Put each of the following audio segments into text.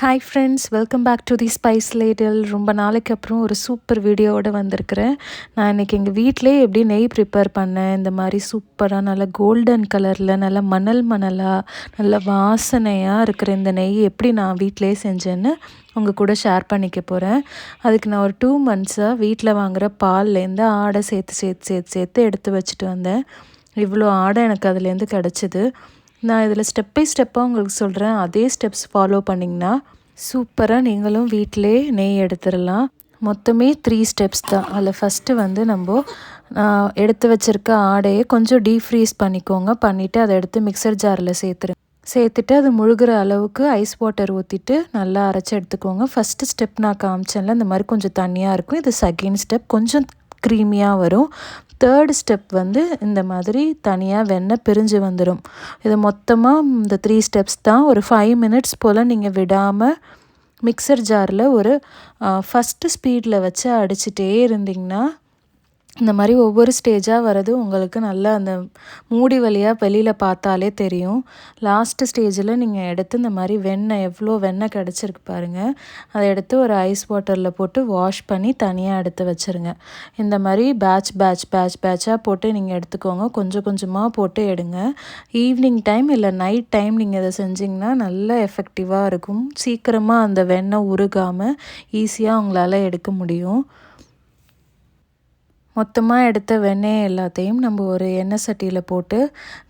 Hi friends welcome back to the spice ladle ரொம்ப நாளைக்கு அப்புறம் ஒரு சூப்பர் வீடியோவோடு வந்திருக்கிறேன். நான் இன்றைக்கி எங்கள் வீட்டிலே எப்படி நெய் ப்ரிப்பேர் பண்ணேன் இந்த மாதிரி சூப்பராக நல்ல கோல்டன் கலரில் நல்ல மணல் மணலாக நல்ல வாசனையாக இருக்கிற இந்த நெய் எப்படி நான் வீட்டிலே செஞ்சேன்னு உங்கள் கூட ஷேர் பண்ணிக்க போகிறேன் அதுக்கு நான் ஒரு டூ மந்த்ஸாக வீட்டில் வாங்குகிற பால்லேருந்து ஆடை சேர்த்து சேர்த்து சேர்த்து சேர்த்து எடுத்து வச்சுட்டு வந்தேன். இவ்வளோ ஆடை எனக்கு அதுலேருந்து கிடச்சிது. நான் இதில் ஸ்டெப் பை ஸ்டெப்பாக உங்களுக்கு சொல்கிறேன் அதே ஸ்டெப்ஸ் ஃபாலோ பண்ணிங்கன்னா சூப்பராக நீங்களும் வீட்டிலே நெய் எடுத்துடலாம். மொத்தமே த்ரீ ஸ்டெப்ஸ் தான். அதில் ஃபஸ்ட்டு வந்து நம்ம எடுத்து வச்சுருக்க ஆடையை கொஞ்சம் டீஃப்ரீஸ் பண்ணிக்கோங்க. பண்ணிவிட்டு அதை எடுத்து மிக்சர் ஜாரில் சேர்த்துரு. சேர்த்துட்டு அது முழுகிற அளவுக்கு ஐஸ் வாட்டர் ஊற்றிட்டு நல்லா அரைச்சி எடுத்துக்கோங்க. ஃபஸ்ட்டு ஸ்டெப் நான் காமிச்சேன்ல இந்த மாதிரி கொஞ்சம் தண்ணியாக இருக்கும். இது செகண்ட் ஸ்டெப் கொஞ்சம் க்ரீமியாக வரும். தேர்ட் ஸ்டெப் வந்து இந்த மாதிரி தனியாக வெண்ணெய் பிரிஞ்சு வந்துடும் இது மொத்தமாக இந்த த்ரீ ஸ்டெப்ஸ் தான் ஒரு ஃபைவ் மினிட்ஸ் போல் நீங்கள் விடாமல் மிக்சர் ஜாரில் ஒரு ஃபஸ்ட்டு ஸ்பீடில் வச்சு அடிச்சிட்டே இருந்திங்கன்னா இந்த மாதிரி ஒவ்வொரு ஸ்டேஜாக வர்றது உங்களுக்கு நல்லா அந்த மூடி வழியாக வெளியில் பார்த்தாலே தெரியும். லாஸ்ட்டு ஸ்டேஜில் நீங்கள் எடுத்து இந்த மாதிரி வெண்ணெய் எவ்வளோ வெண்ணெய் கிடச்சிருக்கு பாருங்கள் அதை எடுத்து ஒரு ஐஸ் வாட்டரில் போட்டு வாஷ் பண்ணி தனியாக எடுத்து வச்சுருங்க. இந்த மாதிரி பேட்ச் பேட்ச் பேட்ச் பேட்சாக போட்டு நீங்கள் எடுத்துக்கோங்க. கொஞ்சம் கொஞ்சமாக போட்டு எடுங்க. ஈவினிங் டைம் இல்லை நைட் டைம் நீங்கள் இதை செஞ்சிங்கன்னா நல்லா எஃபெக்டிவாக இருக்கும். சீக்கிரமாக அந்த வெண்ணெய் உருகாமல் ஈஸியாக உங்களால் எடுக்க முடியும். மொத்தமாக எடுத்த வெண்ணெய் எல்லாத்தையும் நம்ம ஒரு எண்ணெய் சட்டியில் போட்டு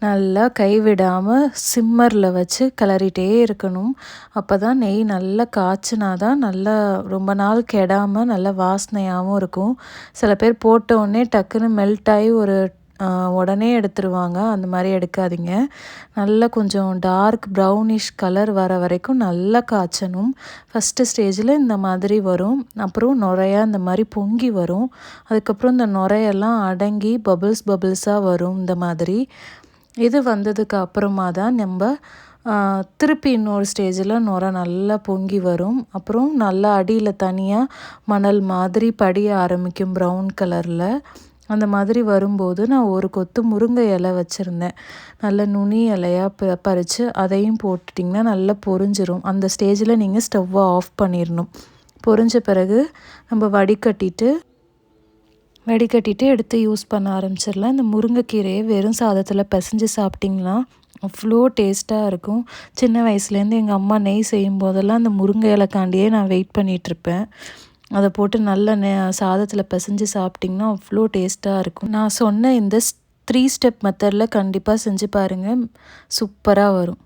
நல்லா கைவிடாமல் சிம்மரில் வச்சு கிளறிட்டே இருக்கணும். அப்போ தான் நெய் நல்லா காய்ச்சினா தான் நல்லா ரொம்ப நாள் கெடாமல் நல்லா வாசனையாகவும் இருக்கும். சில பேர் போட்ட உடனே டக்குன்னு மெல்ட் ஆகி ஒரு உடனே எடுத்துருவாங்க. அந்த மாதிரி எடுக்காதீங்க. நல்லா கொஞ்சம் டார்க் ப்ரௌனிஷ் கலர் வர வரைக்கும் நல்லா காய்ச்சணும். ஃபஸ்ட்டு ஸ்டேஜில் இந்த மாதிரி வரும். அப்புறம் நுரையா இந்த மாதிரி பொங்கி வரும். அதுக்கப்புறம் இந்த நுரையெல்லாம் அடங்கி பபிள்ஸ் பபிள்ஸாக வரும் இந்த மாதிரி. இது வந்ததுக்கு அப்புறமா தான் நம்ம திருப்பி இன்னொரு ஸ்டேஜில் நுர நல்லா பொங்கி வரும். அப்புறம் நல்லா அடியில் தனியாக மணல் மாதிரி படிய ஆரம்பிக்கும் ப்ரௌன் கலரில் அந்த மாதிரி வரும்போது நான் ஒரு கொத்து முருங்கை இலை வச்சுருந்தேன். நல்ல நுனி இலையாக ப பறித்து அதையும் போட்டுட்டிங்கன்னா நல்லா பொறிஞ்சிரும் அந்த ஸ்டேஜில் நீங்கள் ஸ்டவ்வை ஆஃப் பண்ணிடணும் பொரிஞ்ச பிறகு நம்ம வடிகட்டிட்டு வடிகட்டிட்டு எடுத்து யூஸ் பண்ண ஆரம்பிச்சிடலாம் இந்த முருங்கைக்கீரையை வெறும் சாதத்தில் பிசைஞ்சு சாப்பிட்டிங்கன்னா அவ்வளோ டேஸ்ட்டாக இருக்கும். சின்ன வயசுலேருந்து எங்கள் அம்மா நெய் செய்யும் போதெல்லாம் அந்த முருங்கை இலைக்காண்டியே நான் வெயிட் பண்ணிகிட்ருப்பேன் அதை போட்டு நல்ல நெ சாதத்தில் பிசைஞ்சு சாப்பிட்டிங்கன்னா அவ்வளோ டேஸ்ட்டாக இருக்கும். நான் சொன்ன இந்த த்ரீ ஸ்டெப் மெத்தடில் கண்டிப்பாக செஞ்சு பாருங்கள் சூப்பராக வரும்.